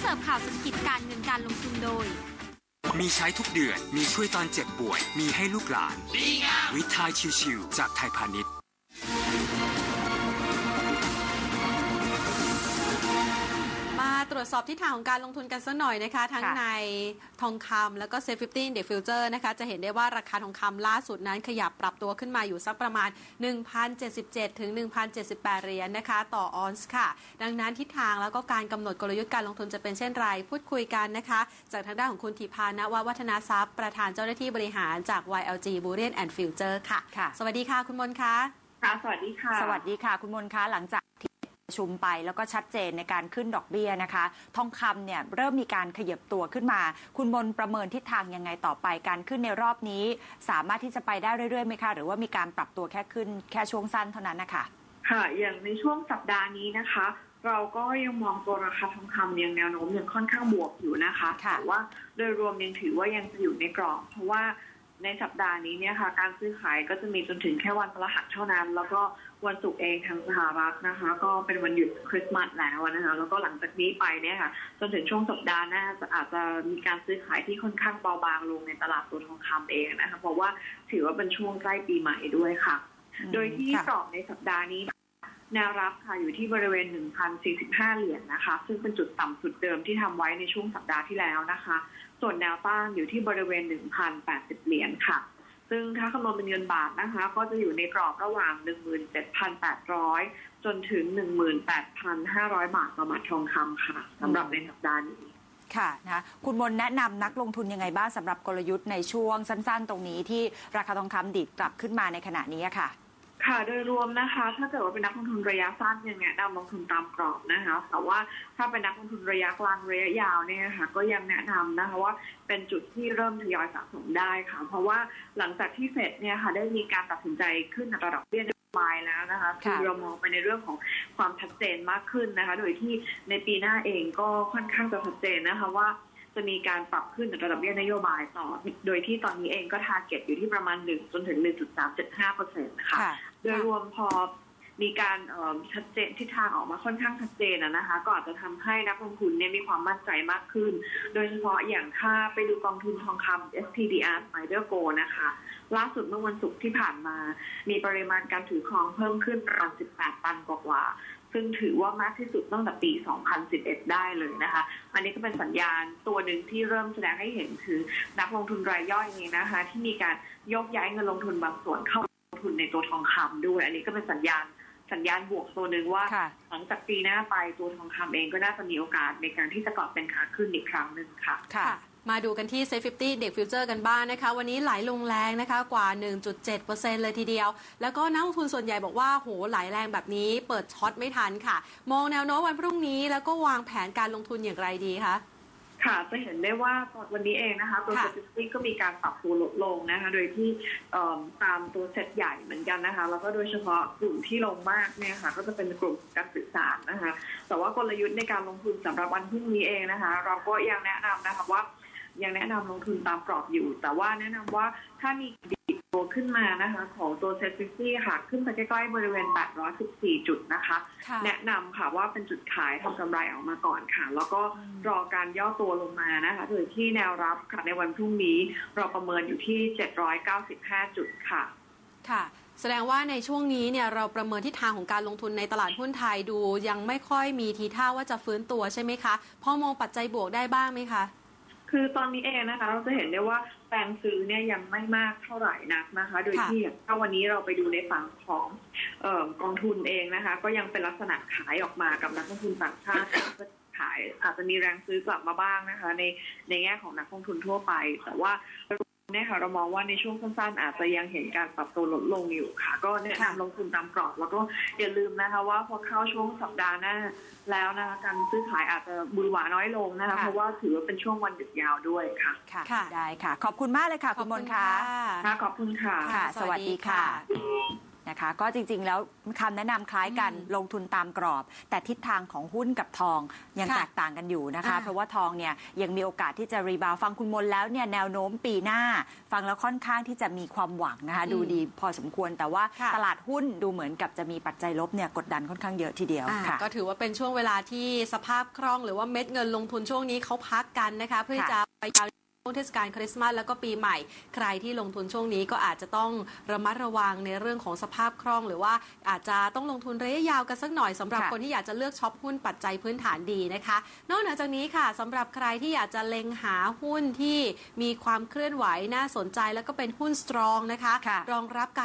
เสิร์ฟข่าวเศรษฐกิจการเงินการลงทุนโดย มีใช้ทุกเดือน มีช่วยตอนเจ็บป่วย มีให้ลูกหลานวิทายชิวๆจากไทยพาณิชย์ จสอบทิศทางของการลงทุนกันสักหน่อยนะคะ ทั้งค่ะในทองคำแล้วก็เซฟฟิฟตี้เดฟิวเจอร์นะคะ จะเห็นได้ว่าราคาทองคำล่าสุดนั้นขยับปรับตัวขึ้นมาอยู่สักประมาณ 1,077 ถึง 1,078 เหรียญนะคะ ต่อออนซ์ค่ะ ดังนั้นทิศทางแล้วก็การกำหนดกลยุทธ์การลงทุนจะเป็นเช่นไร พูดคุยกันนะคะ จากทางด้านของคุณธีพานววัฒนาทรัพย์ประธานเจ้าหน้าที่บริหารจาก YLG b u r i a n and Future ค่ะค่ะสวัสดีค่ะคุณมนต์คะค่ะ สวัสดีค่ะ สวัสดีค่ะ คุณมนคะหลังจากที่ ประชุมไปแล้วก็ชัดเจนในการขึ้นดอกเบี้ยนะคะ ทองคำเนี่ยเริ่มมีการขยับตัวขึ้นมา คุณมนประเมินทิศทางยังไงต่อไปการขึ้นในรอบนี้ สามารถที่จะไปได้เรื่อยๆไหมคะ หรือว่ามีการปรับตัวแค่ขึ้นแค่ช่วงสั้นเท่านั้นนะคะค่ะ อย่างในช่วงสัปดาห์นี้นะคะ เราก็ยังมองตัวราคาทองคำยังแนวโน้มยังค่อนข้างบวกอยู่นะคะค่ะแต่ว่าโดยรวมยังถือว่ายังจะอยู่ในกรอบเพราะว่า ในสัปดาห์นี้เนี่ยค่ะ การซื้อขายก็จะมีจนถึงแค่วันพฤหัสเท่านั้น แล้วก็วันศุกร์เองทางสหรัฐนะคะ ก็เป็นวันหยุดคริสต์มาสแล้วนะคะแล้วก็หลังจากนี้ไปเนี่ยค่ะ จนถึงช่วงสัปดาห์หน้าจะอาจจะมีการซื้อขายที่ค่อนข้างเบาบางลงในตลาดตัวทองคำเองนะคะเพราะว่าถือว่าเป็นช่วงใกล้ปีใหม่ด้วยค่ะ โดยที่ค่ะกรอบในสัปดาห์นี้ แนวรับค่ะอยู่ที่บริเวณ 1,045 เหรียญนะคะ ซึ่งเป็นจุดต่ำสุดเดิมที่ทำไว้ในช่วงสัปดาห์ที่แล้วนะคะ ส่วนแนวต้านอยู่ที่บริเวณ 1,080 เหรียญค่ะ ซึ่งถ้าคำนวณเป็นเงินบาทนะคะ ก็จะอยู่ในกรอบระหว่าง 17,800 จนถึง 18,500 บาทต่อบาททองคำค่ะสำหรับในสัปดาห์นี้ค่ะนะคุณมนแนะนำนักลงทุนยังไงบ้างสำหรับกลยุทธ์ในช่วงสั้น ๆ ตรงนี้ที่ราคาทองคำดิดกลับขึ้นมาในขณะนี้ค่ะ ค่ะโดยรวมนะคะ ถ้าเกิดว่าเป็นนักลงทุนระยะสั้นยังแนะนำลงทุนตามกรอบนะคะ แต่ว่าถ้าเป็นนักลงทุนระยะกลางระยะยาวเนี่ยค่ะก็ยังแนะนำนะคะว่าเป็นจุดที่เริ่มทยอยสะสมได้ค่ะ เพราะว่าหลังจากที่เฟดเนี่ยค่ะได้มีการตัดสินใจขึ้นอัตราดอกเบี้ยนโยบายแล้วนะคะคือเรามองไปในเรื่องของความชัดเจนมากขึ้นนะคะ โดยที่ในปีหน้าเองก็ค่อนข้างจะชัดเจนนะคะว่า จะมีการปรับขึ้นอัตราดอกเบี้ยนโยบายต่อ โดยที่ตอนนี้เองก็ทาร์เก็ตอยู่ที่ประมาณ 1 จนถึง 1.375เปอร์เซ็นต์ค่ะค่ะโดยรวมพอมีการเอิ่มชัดเจนทิศทางออกมาค่อนข้างชัดเจนอะนะคะ ก็อาจจะทำให้นักลงทุนเนี่ยมีความมั่นใจมากขึ้น โดยเฉพาะอย่างถ้าไปดูกองทุนทองคำ SPDR Spider Go นะคะ ล่าสุดเมื่อวันศุกร์ที่ผ่านมา มีปริมาณการถือครองเพิ่มขึ้นประมาณ 18 ตันกว่าๆ ซึ่งถือว่ามากที่สุดตั้งแต่ปี 2011 ได้เลยนะคะ อันนี้ก็เป็นสัญญาณตัวหนึ่งที่เริ่มแสดงให้เห็นคือนักลงทุนรายย่อยนี้นะคะ ที่มีการยกย้ายเงินลงทุนบางส่วนเข้าลงทุนในตัวทองคำด้วย อันนี้ก็เป็นสัญญาณสัญญาณบวกตัวหนึ่งว่าค่ะหลังจากปีหน้าไปตัวทองคำเองก็น่าจะมีโอกาสในการที่จะกลับเป็นขาขึ้นอีกครั้งหนึ่งค่ะค่ะ มาดูกันที่ Safe 50เด็กฟิวเจอร์กันบ้างนะคะ วันนี้ไหลลงแรงนะคะกว่า 1.7%เลยทีเดียว แล้วก็นักลงทุนส่วนใหญ่บอกว่าโหไหลแรงแบบนี้เปิดช็อตไม่ทันค่ะ มองแนวโน้มวันพรุ่งนี้แล้วก็วางแผนการลงทุนอย่างไรดีคะค่ะจะเห็นได้ว่าวันนี้เองนะคะตัวค่ะสถิติก็มีการปรับตัวลดลงนะคะโดยที่ตามตัวเซ็ตใหญ่เหมือนกันนะคะแล้วก็โดยเฉพาะกลุ่มที่ลงมากเนี่ยค่ะก็จะเป็นกลุ่มการสื่อสารนะคะแต่ว่ากลยุทธ์ในการลงทุนสำหรับวันพรุ่งนี้เองนะคะ เราก็ยังแนะนำนะคะว่า ยังแนะนำลงทุนตามกรอบอยู่ แต่ว่าแนะนำว่าถ้ามีดีดตัวขึ้นมานะคะ ของตัวเซ็ตฟิฟี่ค่ะ ขึ้นไปใกล้ๆบริเวณ 814 จุดนะคะค่ะแนะนำค่ะว่าเป็นจุดขายทำกำไรออกมาก่อนค่ะ แล้วก็รอการย่อตัวลงมานะคะ โดยที่แนวรับค่ะในวันพรุ่งนี้เราประเมินอยู่ที่ 795 จุดค่ะ ค่ะแสดงว่าในช่วงนี้เนี่ยเราประเมินทิศทางของการลงทุนในตลาดหุ้นไทยดู ยังไม่ค่อยมีทีท่าว่าจะฟื้นตัวใช่ไหมคะ พอมองปัจจัยบวกได้บ้างไหมคะ คือตอนนี้เองนะคะ เราจะเห็นได้ว่าแรงซื้อเนี่ยยังไม่มากเท่าไหร่นักนะคะ โดยค่ะที่ถ้าวันนี้เราไปดูในฝั่งของเออกองทุนเองนะคะ ก็ยังเป็นลักษณะขายออกมากับนักลงทุนต่างชาติก็ขายอาจจะมีแรงซื้อกลับมาบ้างนะคะ ในในแง่ของนักลงทุนทั่วไป แต่ว่า เนี่ยค่ะเรามองว่าในช่วงสั้นๆ อาจจะยังเห็นการปรับตัวลดลงอยู่ค่ะ ก็แนะค่ะนำลงทุนตามกรอบ แล้วก็อย่าลืมนะคะว่าพอเข้าช่วงสัปดาห์หน้าแล้วนะคะการซื้อขายอาจจะบุยหวาน้อยลงนะคะค่ะเพราะว่าถือว่าเป็นช่วงวันหยุดยาวด้วยค่ะค่ะค่ะได้ค่ะ ขอบคุณมากเลยค่ะ คุณมนคะค่ะขอบคุณค่ะค่ะ สวัสดีค่ะ นะคะ ก็จริงๆ แล้วคำแนะนำคล้ายกันลงทุนตามกรอบ แต่ทิศทางของหุ้นกับทองยังค่ะแตกต่างกันอยู่นะคะ อ่า เพราะว่าทองเนี่ยยังมีโอกาสที่จะรีบาวด์ฟังคุณมนแล้วเนี่ยแนวโน้มปีหน้า ฟังแล้วค่อนข้างที่จะมีความหวังนะคะ ดูดีพอสมควรแต่ว่าค่ะ ตลาดหุ้นดูเหมือนกับจะมีปัจจัยลบเนี่ยกดดันค่อนข้างเยอะทีเดียวอ่าค่ะ ก็ถือว่าเป็นช่วงเวลาที่สภาพคล่องหรือว่าเม็ดเงินลงทุนช่วงนี้เขาพักกันนะคะ เพื่อที่จะไปยาว ช่วงเทศกาลคริสต์มาสแล้วก็ปีใหม่ ใครที่ลงทุนช่วงนี้ก็อาจจะต้องระมัดระวังในเรื่องของสภาพคล่อง หรือว่าอาจจะต้องลงทุนระยะยาวกันสักหน่อยสำหรับค่ะคนที่อยากจะเลือกช็อปหุ้นปัจจัยพื้นฐานดีนะคะ นอกเหนือจากนี้ค่ะสำหรับใครที่อยากจะเล็งหาหุ้นที่มีความเคลื่อนไหวน่าสนใจ แล้วก็เป็นหุ้นสตรองนะคะค่ะรองรับการ